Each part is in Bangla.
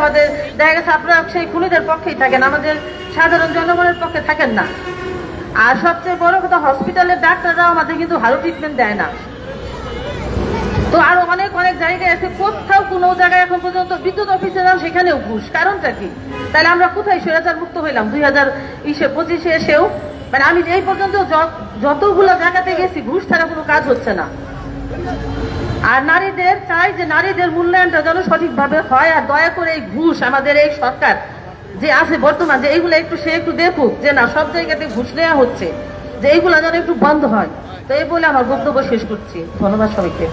আমাদের, দেখা গেছে আপনারা সেই খুনিদের পক্ষেই থাকেন, আমাদের সাধারণ জনগণের পক্ষে থাকেন না। আর সবচেয়ে বড় কথা হসপিটালের ডাক্তাররাও আমাদের কিন্তু ভালো ট্রিটমেন্ট দেয় না। তো আরও অনেক অনেক জায়গায় আছে, কোথাও কোনো জায়গায় এখন পর্যন্ত বিদ্যুৎ অফিসে যান সেখানেও ঘুষ। কারণটা কি? তাহলে আমরা কোথায় স্বৈরাচার মুক্ত হইলাম? দুই হাজার ইসে পঁচিশে এসেও? মানে আমি এই পর্যন্ত যতগুলো জায়গাতে গেছি, ঘুষ ছাড়া কোনো কাজ হচ্ছে না। আর নারীদের চাই যে নারীদের মূল্যায়নটা যেন সঠিকভাবে হয়, আর দয়া করে এই ঘুষ আমাদের এই সরকার যে আছে বর্তমান, যে এইগুলো একটু সে একটু দেখুক যে না, সব জায়গাতে ঘুষ নেওয়া হচ্ছে, যে এইগুলো যেন একটু বন্ধ হয়। তো এই বলে আমার বক্তব্য শেষ করছি। ধন্যবাদ সবাইকে।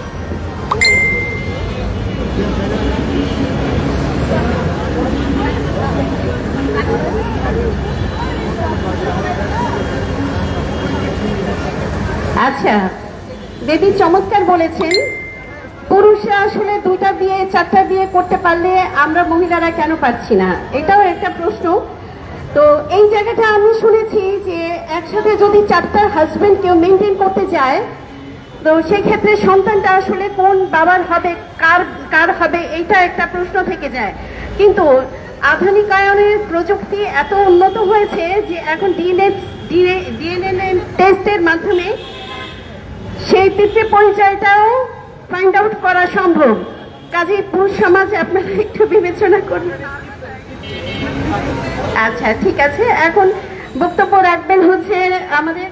আচ্ছা দেবী চমৎকার বলেছেন পুরুষরা আসলে দুইটা বিয়ে চারটা বিয়ে করতে পারলে আমরা মহিলারা কেন পাচ্ছি না? এটাও একটা প্রশ্ন। তো এই জায়গাটা আমি শুনেছি যে একসাথে যদি চারটা হাজবেন্ড কেউ মেনটেন করতে যায়, তো সেক্ষেত্রে সন্তানটা আসলে কোন বাবার হবে, কার কার হবে, এইটা একটা প্রশ্ন থেকে যায়। কিন্তু আধুনিকায়নের প্রযুক্তি এত উন্নত হয়েছে যে এখন ডিএনএ ডিএনএ টেস্টের মাধ্যমে সেই পিতৃ পরিচয়টাও ফাইন্ড আউট করা সম্ভব। কাজে, পুরুষ সমাজ আপনারা একটু বিবেচনা করুন। আচ্ছা ঠিক আছে। এখন বক্তব্য রাখবেন হচ্ছে আমাদের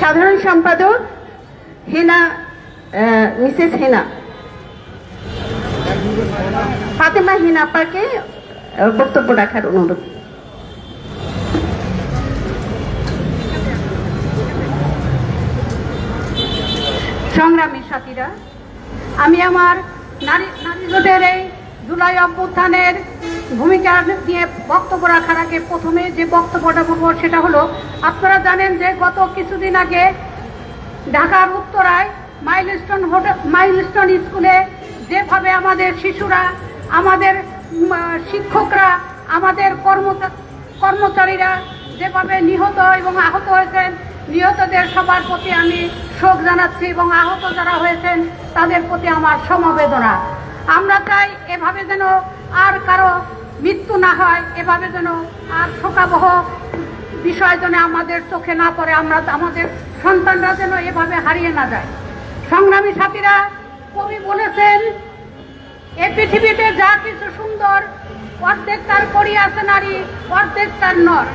সাধারণ সম্পাদক হেনা মিসেস হেনা। ফাতেমা হেনা আপাকে বক্তব্য রাখার অনুরোধ। সংগ্রামী সাথীরা, আমি আমার নারী নারী জোটের এই জুলাই অভ্যুত্থানের ভূমিকা নিয়ে বক্তব্য রাখার আগে প্রথমে যে বক্তব্যটা বলব সেটা হলো, আপনারা জানেন যে গত কিছুদিন আগে ঢাকার উত্তরায় মাইলস্টোন হোটেল মাইলস্টোন স্কুলে যেভাবে আমাদের শিশুরা, আমাদের শিক্ষকরা, আমাদের কর্ম কর্মচারীরা যেভাবে নিহত এবং আহত হয়েছেন নিহতদের সবার প্রতি আমি শোক জানাচ্ছি এবং আহত যারা হয়েছেন, তাদের প্রতি আমার সমবেদনা। আমরা চাই এভাবে যেন আর কারও মৃত্যু না হয়, এভাবে যেন আর শোকাবহ বিষয় যেন আমাদের চোখে না পড়ে, আমরা আমাদের সন্তানরা যেন এভাবে হারিয়ে না যায়। সংগ্রামী সাথীরা, কবি বলেছেন, এ পৃথিবীতে যা কিছু সুন্দর, অর্ধেক তার করিয়াছে নারী, অর্ধেক তার নর।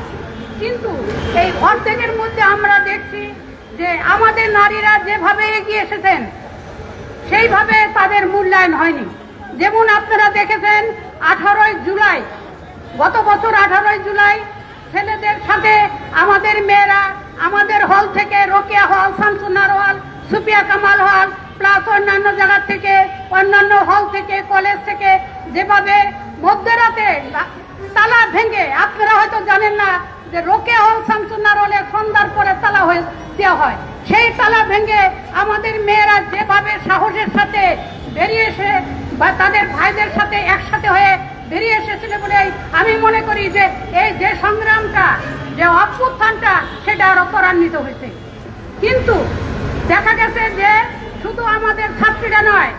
কিন্তু এই অর্ধেকের মধ্যে আমরা দেখছি যে আমাদের নারীরা যেভাবে এগিয়ে এসেছেন, সেইভাবে তাদের মূল্যায়ন হয়নি। যেমন আপনারা দেখেছেন, আঠারোই জুলাই, গত বছর আঠারোই জুলাই ছেলেদের সাথে আমাদের মেয়েরা, আমাদের হল থেকে রোকেয়া হল শামসুনার হল, সুপিয়া কামাল হল, প্লাস অন্যান্য জায়গা থেকে, অন্যান্য হল থেকে, কলেজ থেকে, যেভাবে মধ্যরাতে তালা ভেঙে, আপনারা হয়তো জানেন না যে রোকে হল শামসুনার হলে সন্ধ্যার পরে তালা হয়ে দেওয়া হয়। সেই তালা ভেঙে আমাদের মেয়েরা যেভাবে সাহসের সাথে বেরিয়ে এসে বা তাদের ভাইদের সাথে একসাথে হয়ে বেরিয়ে এসেছিল বলে আমি মনে করি যে এই যে সংগ্রামটা, যে অভ্যুত্থানটা, সেটা আরও ত্বরান্বিত হয়েছে। কিন্তু দেখা গেছে যে শুধু আমাদের ছাত্রীরা নয়,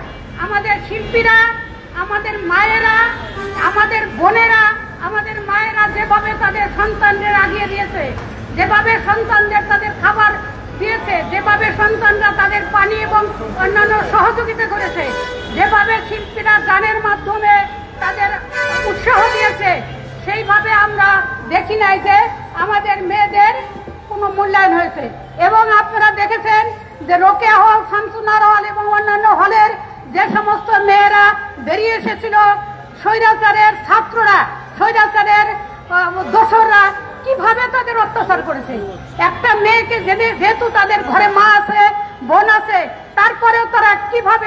আমাদের শিল্পীরা, আমাদের মায়েরা, আমাদের বোনেরা যেভাবে তাদের সন্তানদের আগিয়ে দিয়েছে, যেভাবে সন্তানদের তাদের খাবার দিয়েছে, যেভাবে সন্তানরা তাদের পানি এবং অন্যান্য সহযোগিতা করেছে, যেভাবে শিল্পীরা গানের মাধ্যমে তাদের উৎসাহ দিয়েছে, সেইভাবে আমরা দেখি নাই যে আমাদের মেয়েদের কোনো মূল্যায়ন হয়েছে। এবং আপনারা দেখেছেন যে রোকেয়া হল শামসুনার হল এবং অন্যান্য হলের যে সমস্ত মেয়েরা বেরিয়ে এসেছিল, স্বৈরাচারের ছাত্ররা, স্বৈরাচারের দোসররা কীভাবে তাদের অত্যাচার করেছে? একটা মেয়েকে যেহেতু তাদের ঘরে মা আছে, বোন আছে, তারপরেও তারা কীভাবে